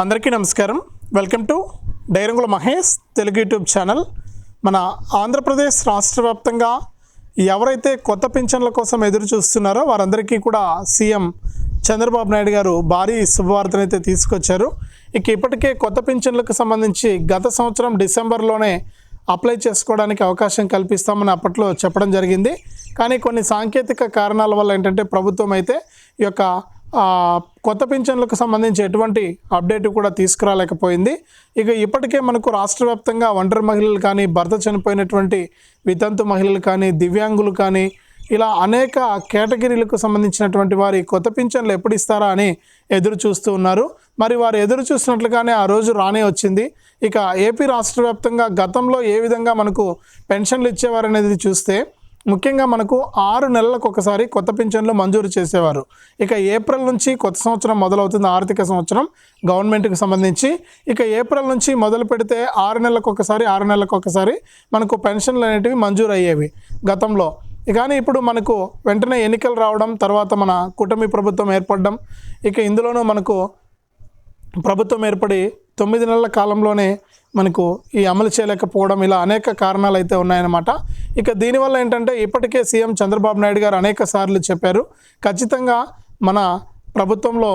అందరికీ నమస్కారం. Welcome to డైరంగుల మహేష్ తెలుగు యూట్యూబ్ ఛానల్. మన ఆంధ్రప్రదేశ్ రాష్ట్ర వ్యాప్తంగా ఎవరైతే కొత్త పింఛన్ల కోసం ఎదురు చూస్తున్నారో వారందరికీ కూడా సీఎం చంద్రబాబు నాయుడు గారు భారీ శుభవార్తనైతే తీసుకొచ్చారు. ఇక ఇప్పటికే కొత్త పింఛన్లకు సంబంధించి గత సంవత్సరం డిసెంబర్లోనే అప్లై చేసుకోవడానికి అవకాశం కల్పిస్తామని అప్పట్లో చెప్పడం జరిగింది. కానీ కొన్ని సాంకేతిక కారణాల వల్ల ఏంటంటే ప్రభుత్వం అయితే ఈ యొక్క కొత్త పింఛన్లకు సంబంధించి ఎటువంటి అప్డేట్ కూడా తీసుకురాలేకపోయింది. ఇక ఇప్పటికే మనకు రాష్ట్ర వ్యాప్తంగా ఒంటరి మహిళలు కానీ భర్త చనిపోయినటువంటి వితంతు మహిళలు కానీ దివ్యాంగులు కానీ ఇలా అనేక కేటగిరీలకు సంబంధించినటువంటి వారి కొత్త పింఛన్లు ఎప్పుడు ఇస్తారా అని ఎదురు చూస్తూ ఉన్నారు. మరి వారు ఎదురు చూసినట్లుగానే ఆ రోజు రానే వచ్చింది. ఇక ఏపీ రాష్ట్ర వ్యాప్తంగా గతంలో ఏ విధంగా మనకు పెన్షన్లు ఇచ్చేవారు అనేది చూస్తే ముఖ్యంగా మనకు ఆరు నెలలకు ఒకసారి కొత్త పింఛన్లు మంజూరు చేసేవారు. ఇక ఏప్రిల్ నుంచి కొత్త సంవత్సరం మొదలవుతుంది ఆర్థిక సంవత్సరం. గవర్నమెంట్కి సంబంధించి ఇక ఏప్రిల్ నుంచి మొదలు పెడితే ఆరు నెలలకు ఒకసారి ఆరు నెలలకు ఒకసారి మనకు పెన్షన్లు అనేటివి మంజూరు అయ్యేవి గతంలో కానీ ఇప్పుడు మనకు వెంటనే ఎన్నికలు రావడం తర్వాత మన కూటమి ప్రభుత్వం ఏర్పడడం ఇక ఇందులోనూ మనకు ప్రభుత్వం ఏర్పడి తొమ్మిది నెలల కాలంలోనే మనకు ఈ అమలు చేయలేకపోవడం ఇలా అనేక కారణాలు అయితే ఉన్నాయన్నమాట. ఇక దీనివల్ల ఏంటంటే ఇప్పటికే సీఎం చంద్రబాబు నాయుడు గారు అనేక సార్లు చెప్పారు. ఖచ్చితంగా మన ప్రభుత్వంలో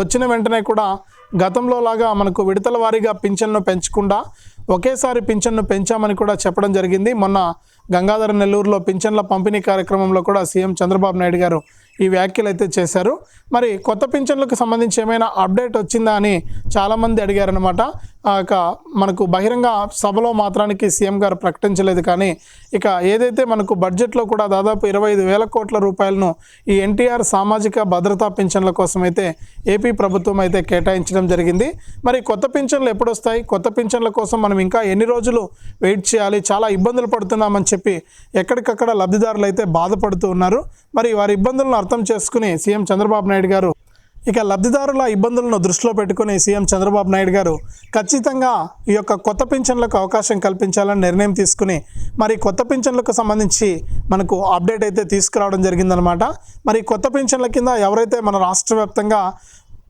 వచ్చిన వెంటనే కూడా గతంలో లాగా మనకు విడతల వారీగా పింఛన్ను పెంచకుండా ఒకేసారి పింఛన్ను పెంచామని కూడా చెప్పడం జరిగింది. మొన్న గంగాధర నెల్లూరులో పింఛన్ల పంపిణీ కార్యక్రమంలో కూడా సీఎం చంద్రబాబు నాయుడు గారు ఈ వ్యాఖ్యలు అయితే చేశారు. మరి కొత్త పింఛన్లకు సంబంధించి ఏమైనా అప్డేట్ వచ్చిందా అని చాలామంది అడిగారనమాట ఇక మనకు బహిరంగ సభలో మాత్రానికి సీఎం గారు ప్రకటించలేదు కానీ ఇక ఏదైతే మనకు బడ్జెట్లో కూడా దాదాపు ఇరవై ఐదు వేల కోట్ల రూపాయలను ఈ ఎన్టీఆర్ సామాజిక భద్రతా పింఛన్ల కోసం అయితే ఏపీ ప్రభుత్వం అయితే కేటాయించడం జరిగింది. మరి కొత్త పింఛన్లు ఎప్పుడు వస్తాయి? కొత్త పింఛన్ల కోసం మనం ఇంకా ఎన్ని రోజులు వెయిట్ చేయాలి? చాలా ఇబ్బందులు పడుతున్నామని చెప్పి ఎక్కడికక్కడ లబ్ధిదారులు అయితే బాధపడుతూ ఉన్నారు. మరి వారి ఇబ్బందులను అర్థం చేసుకుని సీఎం చంద్రబాబు నాయుడు గారు ఇక లబ్ధిదారుల ఇబ్బందులను దృష్టిలో పెట్టుకుని సీఎం చంద్రబాబు నాయుడు గారు ఖచ్చితంగా ఈ యొక్క కొత్త పింఛన్లకు అవకాశం కల్పించాలని నిర్ణయం తీసుకుని మరి కొత్త పింఛన్లకు సంబంధించి మనకు అప్డేట్ అయితే తీసుకురావడం జరిగిందనమాట మరి కొత్త పింఛన్ల కింద ఎవరైతే మన రాష్ట్ర వ్యాప్తంగా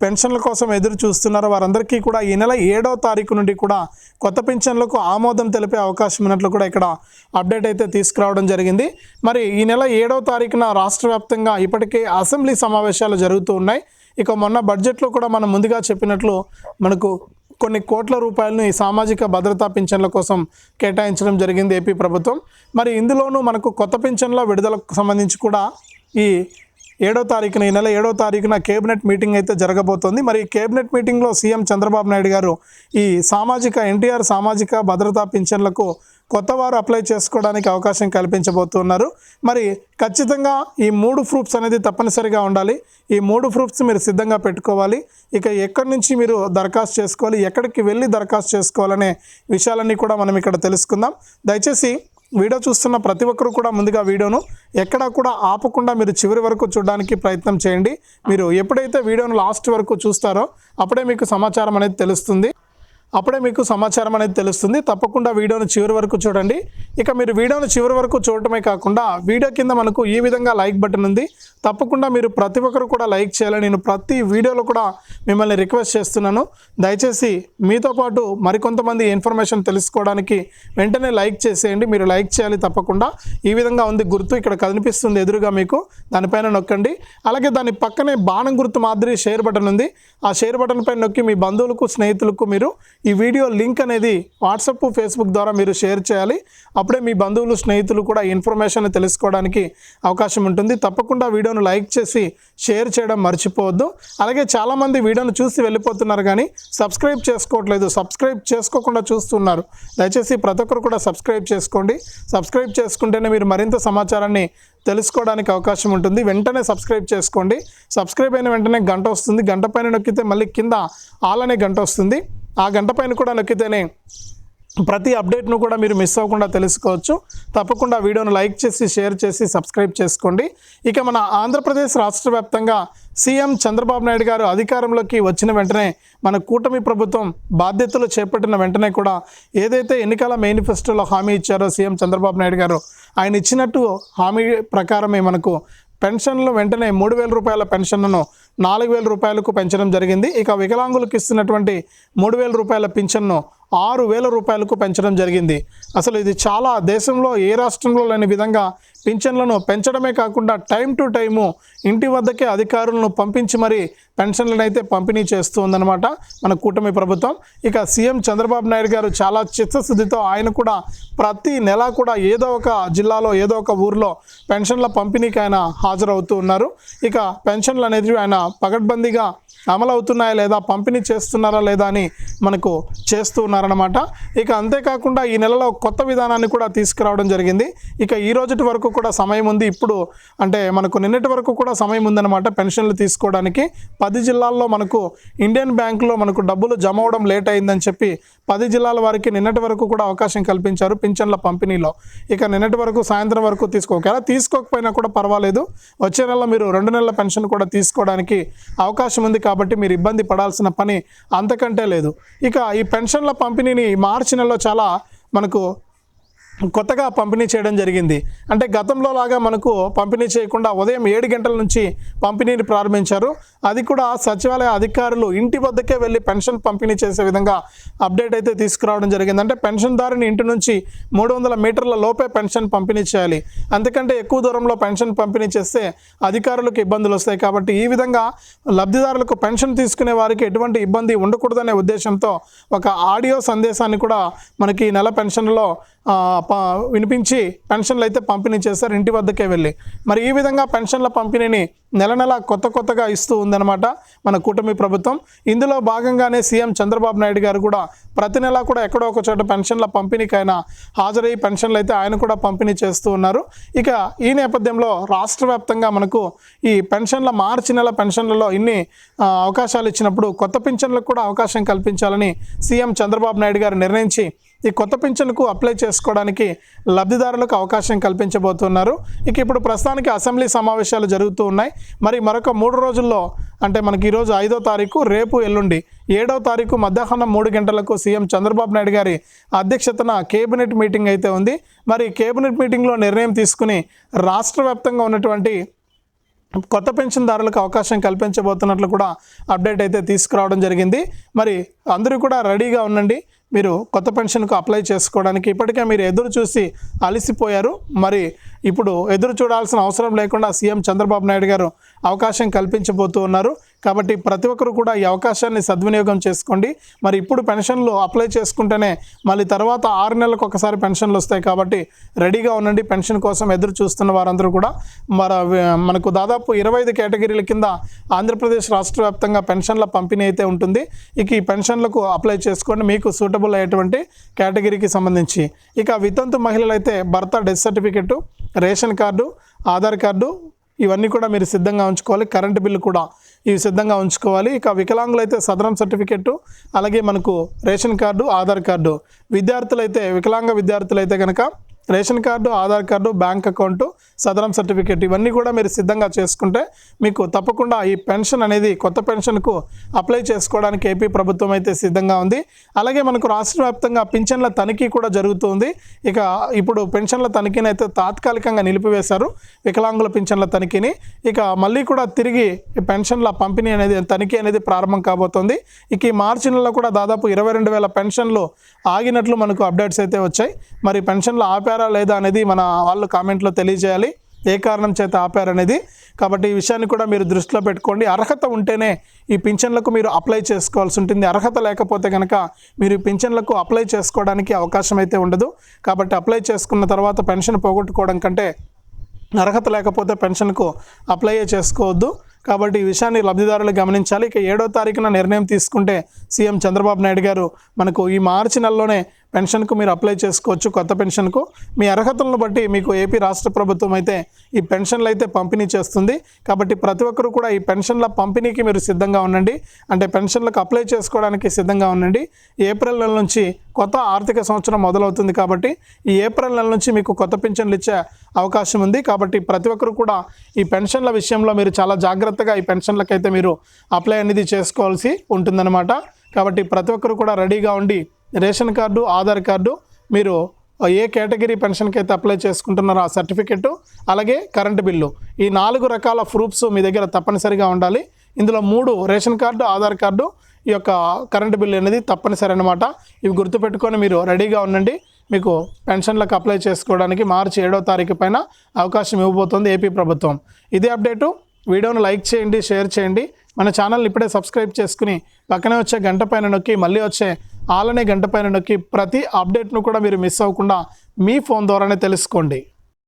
పెన్షన్ల కోసం ఎదురు చూస్తున్నారో. వారందరికీ కూడా ఈ నెల ఏడవ తారీఖు నుండి కూడా కొత్త పింఛన్లకు ఆమోదం తెలిపే అవకాశం ఉన్నట్లు కూడా ఇక్కడ అప్డేట్ అయితే తీసుకురావడం జరిగింది. మరి ఈ నెల ఏడవ తారీఖున రాష్ట్ర వ్యాప్తంగా ఇప్పటికే అసెంబ్లీ సమావేశాలు జరుగుతూ ఉన్నాయి. ఇక మొన్న బడ్జెట్లో కూడా మనం ముందుగా చెప్పినట్లు మనకు కొన్ని కోట్ల రూపాయలను ఈ సామాజిక భద్రతా పింఛన్ల కోసం కేటాయించడం జరిగింది ఏపీ ప్రభుత్వం. మరి ఇందులోనూ మనకు కొత్త పింఛన్ల విడుదలకు సంబంధించి కూడా ఈ ఏడో తారీఖున ఈ నెల ఏడో తారీఖున కేబినెట్ మీటింగ్ అయితే జరగబోతోంది. మరి కేబినెట్ మీటింగ్లో సీఎం చంద్రబాబు నాయుడు గారు ఈ సామాజిక ఎన్టీఆర్ సామాజిక భద్రతా పింఛన్లకు కొత్త వారు అప్లై చేసుకోవడానికి అవకాశం కల్పించబోతున్నారు. మరి ఖచ్చితంగా ఈ మూడు ప్రూఫ్స్ అనేది తప్పనిసరిగా ఉండాలి. ఈ మూడు ప్రూఫ్స్ మీరు సిద్ధంగా పెట్టుకోవాలి. ఇక ఎక్కడి నుంచి మీరు దరఖాస్తు చేసుకోవాలి ఎక్కడికి వెళ్ళి దరఖాస్తు చేసుకోవాలనే విషయాలన్నీ కూడా మనం ఇక్కడ తెలుసుకుందాం. దయచేసి వీడియో చూస్తున్న ప్రతి ఒక్కరు కూడా ముందుగా వీడియోను ఎక్కడా కూడా ఆపకుండా మీరు చివరి వరకు చూడడానికి ప్రయత్నం చేయండి. మీరు ఎప్పుడైతే వీడియోను లాస్ట్ వరకు చూస్తారో అప్పుడే మీకు సమాచారం అనేది తెలుస్తుంది. అప్పుడే మీకు సమాచారం అనేది తెలుస్తుంది. తప్పకుండా వీడియోను చివరి వరకు చూడండి. ఇక మీరు వీడియోను చివరి వరకు చూడటమే కాకుండా వీడియో కింద మనకు ఈ విధంగా లైక్ బటన్ ఉంది. తప్పకుండా మీరు ప్రతి ఒక్కరు కూడా లైక్ చేయాలని నేను ప్రతి వీడియోలో కూడా మిమ్మల్ని రిక్వెస్ట్ చేస్తున్నాను. దయచేసి మీతో పాటు మరికొంతమంది ఇన్ఫర్మేషన్ తెలుసుకోవడానికి వెంటనే లైక్ చేసేయండి. మీరు లైక్ చేయాలి తప్పకుండా. ఈ విధంగా ఉంది గుర్తు ఇక్కడ కనిపిస్తుంది ఎదురుగా మీకు. దానిపైన నొక్కండి. అలాగే దాని పక్కనే బాణం గుర్తు మాదిరి షేర్ బటన్ ఉంది. ఆ షేర్ బటన్ పైన నొక్కి మీ బంధువులకు స్నేహితులకు మీరు ఈ వీడియో లింక్ అనేది వాట్సాప్ ఫేస్బుక్ ద్వారా మీరు షేర్ చేయాలి. అప్పుడే మీ బంధువులు స్నేహితులు కూడా ఇన్ఫర్మేషన్ తెలుసుకోవడానికి అవకాశం ఉంటుంది. తప్పకుండా వీడియోను లైక్ చేసి షేర్ చేయడం మర్చిపోవద్దు. అలాగే చాలామంది వీడియోను చూసి వెళ్ళిపోతున్నారు కానీ సబ్స్క్రైబ్ చేసుకోవట్లేదు. సబ్స్క్రైబ్ చేసుకోకుండా చూస్తున్నారు. దయచేసి ప్రతి ఒక్కరు కూడా సబ్స్క్రైబ్ చేసుకోండి. సబ్స్క్రైబ్ చేసుకుంటేనే మీరు మరింత సమాచారాన్ని తెలుసుకోవడానికి అవకాశం ఉంటుంది. వెంటనే సబ్స్క్రైబ్ చేసుకోండి. సబ్స్క్రైబ్ అయిన వెంటనే గంట వస్తుంది. గంట పైన నొక్కితే మళ్ళీ కింద ఆల్ అనే గంట వస్తుంది. ఆ గంట పైన కూడా నొక్కితేనే ప్రతి అప్డేట్ను కూడా మీరు మిస్ అవ్వకుండా తెలుసుకోవచ్చు. తప్పకుండా వీడియోను లైక్ చేసి షేర్ చేసి సబ్స్క్రైబ్ చేసుకోండి. ఇక మన ఆంధ్రప్రదేశ్ రాష్ట్ర వ్యాప్తంగా సీఎం చంద్రబాబు నాయుడు గారు అధికారంలోకి వచ్చిన వెంటనే మన కూటమి ప్రభుత్వం బాధ్యతలు చేపట్టిన వెంటనే కూడా ఏదైతే ఎన్నికల మేనిఫెస్టోలో హామీ ఇచ్చారో సీఎం చంద్రబాబు నాయుడు గారు ఆయన ఇచ్చినట్టు హామీ ప్రకారమే మనకు పెన్షన్లు వెంటనే మూడు వేల రూపాయల పెన్షన్ను నాలుగు వేల రూపాయలకు పెంచడం జరిగింది. ఇక వికలాంగులకు ఇస్తున్నటువంటి మూడు వేల రూపాయల పింఛన్ను ఆరు వేల రూపాయలకు పెంచడం జరిగింది. అసలు ఇది చాలా దేశంలో ఏ రాష్ట్రంలో లేని విధంగా పింఛన్లను పెంచడమే కాకుండా టైం టు టైము ఇంటి వద్దకే అధికారులను పంపించి మరి పెన్షన్లను అయితే పంపిణీ చేస్తుందన్నమాట మన కూటమి ప్రభుత్వం. ఇక సీఎం చంద్రబాబు నాయుడు గారు చాలా చిత్తశుద్ధితో ఆయన కూడా ప్రతి నెల కూడా ఏదో ఒక జిల్లాలో ఏదో ఒక ఊరిలో పెన్షన్ల పంపిణీకి ఆయన హాజరవుతూ ఉన్నారు. ఇక పెన్షన్లు అనేది ఆయన పగడ్బందీగా అమలు అవుతున్నాయా లేదా? పంపిణీ చేస్తున్నారా లేదా అని మనకు చేస్తూ ఉన్నారన్నమాట. ఇక అంతేకాకుండా ఈ నెలలో కొత్త విధానాన్ని కూడా తీసుకురావడం జరిగింది. ఇక ఈ రోజుటి వరకు కూడా సమయం ఉంది. ఇప్పుడు అంటే మనకు నిన్నటి వరకు కూడా సమయం ఉందన్నమాట పెన్షన్లు తీసుకోవడానికి. పది జిల్లాల్లో మనకు ఇండియన్ బ్యాంకులో మనకు డబ్బులు జమ అవడం లేట్ అయిందని చెప్పి పది జిల్లాల వారికి నిన్నటి వరకు కూడా అవకాశం కల్పించారు పింఛన్ల పంపిణీలో. ఇక నిన్నటి వరకు సాయంత్రం వరకు తీసుకో ఒకవేళ తీసుకోకపోయినా కూడా పర్వాలేదు. వచ్చే నెల మీరు రెండు నెలల పెన్షన్ కూడా తీసుకోవడానికి అవకాశం ఉంది. కాబట్టి మీరు ఇబ్బంది పడాల్సిన పని అంతకంటే లేదు. ఇక ఈ పెన్షన్ల పంపిణీని మార్చి నెలలో చాలా మనకు కొత్తగా పంపిణీ చేయడం జరిగింది. అంటే గతంలో లాగా మనకు పంపిణీ చేయకుండా ఉదయం ఏడు గంటల నుంచి పంపిణీని ప్రారంభించారు. అది కూడా సచివాలయ అధికారులు ఇంటి వద్దకే వెళ్ళి పెన్షన్ పంపిణీ చేసే విధంగా అప్డేట్ అయితే తీసుకురావడం జరిగింది. అంటే పెన్షన్దారుని ఇంటి నుంచి మూడు వందల మీటర్ల లోపే పెన్షన్ పంపిణీ చేయాలి. అంతకంటే ఎక్కువ దూరంలో పెన్షన్ పంపిణీ చేస్తే అధికారులకు ఇబ్బందులు వస్తాయి. కాబట్టి ఈ విధంగా లబ్ధిదారులకు పెన్షన్ తీసుకునే వారికి ఎటువంటి ఇబ్బంది ఉండకూడదనే ఉద్దేశంతో ఒక ఆడియో సందేశాన్ని కూడా మనకి నెల పెన్షన్లో వినిపించి పెన్షన్లు అయితే పంపిణీ చేస్తారు ఇంటి వద్దకే వెళ్ళి. మరి ఈ విధంగా పెన్షన్ల పంపిణీని నెల నెల కొత్త కొత్తగా ఇస్తూ ఉందన్నమాట మన కూటమి ప్రభుత్వం. ఇందులో భాగంగానే సీఎం చంద్రబాబు నాయుడు గారు కూడా ప్రతి నెల కూడా ఎక్కడో ఒక చోట పెన్షన్ల పంపిణీకైనా హాజరయ్యి హాజరై పెన్షన్లు అయితే ఆయన కూడా పంపిణీ చేస్తూ ఉన్నారు. ఇక ఈ నేపథ్యంలో రాష్ట్ర వ్యాప్తంగా మనకు ఈ పెన్షన్ల మార్చి నెల పెన్షన్లలో ఇన్ని అవకాశాలు ఇచ్చినప్పుడు కొత్త పింఛన్లకు కూడా అవకాశం కల్పించాలని సీఎం చంద్రబాబు నాయుడు గారు నిర్ణయించి ఈ కొత్త పింఛన్కు అప్లై చేసుకోవడానికి లబ్ధిదారులకు అవకాశం కల్పించబోతున్నారు. ఇక ఇప్పుడు ప్రస్తుతానికి అసెంబ్లీ సమావేశాలు జరుగుతూ ఉన్నాయి. మరి మరొక మూడు రోజుల్లో అంటే మనకి ఈరోజు ఐదో తారీఖు రేపు ఎల్లుండి ఏడో తారీఖు మధ్యాహ్నం మూడు గంటలకు సీఎం చంద్రబాబు నాయుడు గారి అధ్యక్షతన కేబినెట్ మీటింగ్ అయితే ఉంది. మరి కేబినెట్ మీటింగ్లో నిర్ణయం తీసుకుని రాష్ట్ర వ్యాప్తంగా ఉన్నటువంటి కొత్త పెన్షన్దారులకు అవకాశం కల్పించబోతున్నట్లు కూడా అప్డేట్ అయితే తీసుకురావడం జరిగింది. మరి అందరూ కూడా రెడీగా ఉండండి. మీరు కొత్త పెన్షన్కు అప్లై చేసుకోవడానికి ఇప్పటికే మీరు ఎదురు చూసి అలసిపోయారు. మరి ఇప్పుడు ఎదురు చూడాల్సిన అవసరం లేకుండా సీఎం చంద్రబాబు నాయుడు గారు అవకాశం కల్పించబోతూ ఉన్నారు. కాబట్టి ప్రతి ఒక్కరు కూడా ఈ అవకాశాన్ని సద్వినియోగం చేసుకోండి. మరి ఇప్పుడు పెన్షన్లు అప్లై చేసుకుంటేనే మళ్ళీ తర్వాత ఆరు నెలలకు ఒకసారి పెన్షన్లు వస్తాయి కాబట్టి రెడీగా ఉండండి. పెన్షన్ కోసం ఎదురు చూస్తున్న వారందరూ కూడా మన మనకు దాదాపు ఇరవై ఐదు కేటగిరీల కింద ఆంధ్రప్రదేశ్ రాష్ట్ర వ్యాప్తంగా పెన్షన్ల పంపిణీ అయితే ఉంటుంది. ఇక ఈ పెన్షన్లకు అప్లై చేసుకోండి. మీకు సూటబుల్ అయ్యేటువంటి కేటగిరీకి సంబంధించి. ఇక వితంతు మహిళలు అయితే భర్త death certificate ration card Aadhaar card ఇవన్నీ కూడా మీరు సిద్ధంగా ఉంచుకోవాలి. కరెంటు బిల్లు కూడా ఇవి సిద్ధంగా ఉంచుకోవాలి. ఇక వికలాంగులైతే సదరం సర్టిఫికెట్ అలాగే మనకు రేషన్ కార్డు ఆధార్ కార్డు. విద్యార్థులైతే వికలాంగ విద్యార్థులైతే కనుక ration card Aadhaar card bank account Sadaram certificate ఇవన్నీ కూడా మీరు సిద్ధంగా చేసుకుంటే మీకు తప్పకుండా ఈ పెన్షన్ అనేది కొత్త పెన్షన్కు అప్లై చేసుకోవడానికి ఏపీ ప్రభుత్వం అయితే సిద్ధంగా ఉంది. అలాగే మనకు రాష్ట్ర వ్యాప్తంగా పింఛన్ల తనిఖీ కూడా జరుగుతుంది ఇక ఇప్పుడు పెన్షన్ల తనిఖీని అయితే తాత్కాలికంగా నిలిపివేశారు వికలాంగుల పింఛన్ల తనిఖీని. ఇక మళ్ళీ కూడా తిరిగి ఈ పెన్షన్ల పంపిణీ అనేది తనిఖీ అనేది ప్రారంభం కాబోతోంది. ఇక ఈ మార్చి నెలలో కూడా దాదాపు ఇరవై రెండు వేల పెన్షన్లు ఆగినట్లు మనకు అప్డేట్స్ అయితే వచ్చాయి. మరి పెన్షన్లు ఆపారు లేదా అనేది మన వాళ్ళు కామెంట్లో తెలియజేయాలి. ఏ కారణం చేత ఆపారనేది కాబట్టి ఈ విషయాన్ని కూడా మీరు దృష్టిలో పెట్టుకోండి. అర్హత ఉంటేనే ఈ పింఛన్లకు మీరు అప్లై చేసుకోవాల్సి ఉంటుంది. అర్హత లేకపోతే కనుక మీరు పింఛన్లకు అప్లై చేసుకోవడానికి అవకాశం అయితే ఉండదు. కాబట్టి అప్లై చేసుకున్న తర్వాత పెన్షన్ పోగొట్టుకోవడం కంటే అర్హత లేకపోతే పెన్షన్కు అప్లై చేసుకోవద్దు. కాబట్టి ఈ విషయాన్ని లబ్ధిదారులు గమనించాలి. ఇక ఏడో తారీఖున నిర్ణయం తీసుకుంటే సీఎం చంద్రబాబు నాయుడు గారు మనకు ఈ మార్చి నెలలోనే పెన్షన్కు మీరు అప్లై చేసుకోవచ్చు కొత్త పెన్షన్కు. మీ అర్హతలను బట్టి మీకు ఏపీ రాష్ట్ర ప్రభుత్వం అయితే ఈ పెన్షన్లు అయితే పంపిణీ చేస్తుంది. కాబట్టి ప్రతి ఒక్కరు కూడా ఈ పెన్షన్ల పంపిణీకి మీరు సిద్ధంగా ఉండండి. అంటే పెన్షన్లకు అప్లై చేసుకోవడానికి సిద్ధంగా ఉండండి. ఏప్రిల్ నెల నుంచి కొత్త ఆర్థిక సంవత్సరం మొదలవుతుంది కాబట్టి ఈ ఏప్రిల్ నెల నుంచి మీకు కొత్త పెన్షన్లు ఇచ్చే అవకాశం ఉంది. కాబట్టి ప్రతి ఒక్కరు కూడా ఈ పెన్షన్ల విషయంలో మీరు చాలా జాగ్రత్తగా ఈ పెన్షన్లకైతే మీరు అప్లై అనేది చేసుకోవాల్సి ఉంటుందన్నమాట. కాబట్టి ప్రతి ఒక్కరు కూడా రెడీగా ఉండి రేషన్ కార్డు ఆధార్ కార్డు మీరు ఏ కేటగిరీ పెన్షన్కి అయితే అప్లై చేసుకుంటున్నారో ఆ సర్టిఫికెట్ అలాగే కరెంటు బిల్లు. ఈ నాలుగు రకాల ప్రూఫ్స్ మీ దగ్గర తప్పనిసరిగా ఉండాలి. ఇందులో మూడు రేషన్ కార్డు ఆధార్ కార్డు ఈ యొక్క కరెంటు బిల్లు అనేది తప్పనిసరి అనమాట ఇవి గుర్తుపెట్టుకొని మీరు రెడీగా ఉండండి. మీకు పెన్షన్లకు అప్లై చేసుకోవడానికి మార్చి ఏడో తారీఖు పైన అవకాశం ఇవ్వబోతోంది ఏపీ ప్రభుత్వం. ఇదే అప్డేటు. వీడియోను లైక్ చేయండి షేర్ చేయండి. మన ఛానల్ని ఇప్పుడే సబ్స్క్రైబ్ చేసుకుని పక్కనే వచ్చే గంట పైన నొక్కి మళ్ళీ వచ్చే ఆలనే గంట పైన నొక్కి ప్రతి అప్డేట్ను కూడా మీరు మిస్ అవ్వకుండా మీ ఫోన్ ద్వారానే తెలుసుకోండి.